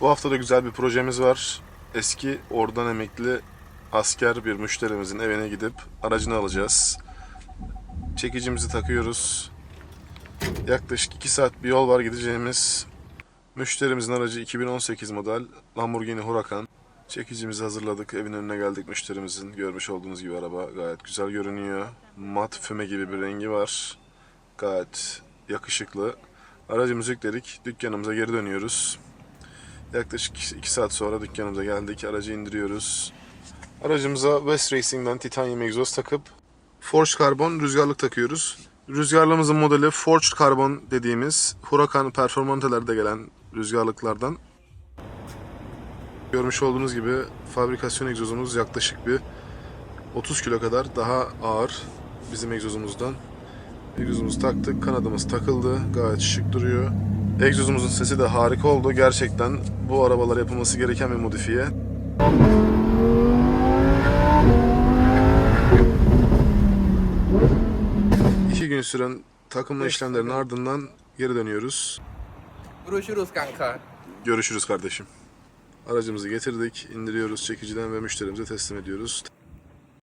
Bu hafta da güzel bir projemiz var. Eski oradan emekli asker bir müşterimizin evine gidip aracını alacağız. Çekicimizi takıyoruz. Yaklaşık 2 saat bir yol var gideceğimiz. Müşterimizin aracı 2018 model Lamborghini Huracan. Çekicimizi hazırladık. Evin önüne geldik müşterimizin. Görmüş olduğunuz gibi araba gayet güzel görünüyor. Mat füme gibi bir rengi var. Gayet yakışıklı. Aracımızı yükledik. Dükkanımıza geri dönüyoruz. Yaklaşık 2 saat sonra dükkanımıza geldik. Aracı indiriyoruz. Aracımıza West Racing'den titanyum egzoz takıp Forged Carbon rüzgarlık takıyoruz. Rüzgarlığımızın modeli Forged Carbon dediğimiz Huracan performantelerde gelen rüzgarlıklardan. Görmüş olduğunuz gibi fabrikasyon egzozumuz yaklaşık bir 30 kilo kadar daha ağır bizim egzozumuzdan. Egzozumuzu taktık, kanadımız takıldı. Gayet şık duruyor. Egzozumuzun sesi de harika oldu. Gerçekten bu arabalar yapılması gereken bir modifiye. İki gün süren takımla işlemlerin ardından geri dönüyoruz. Görüşürüz kanka. Görüşürüz kardeşim. Aracımızı getirdik, indiriyoruz çekiciden ve müşterimize teslim ediyoruz.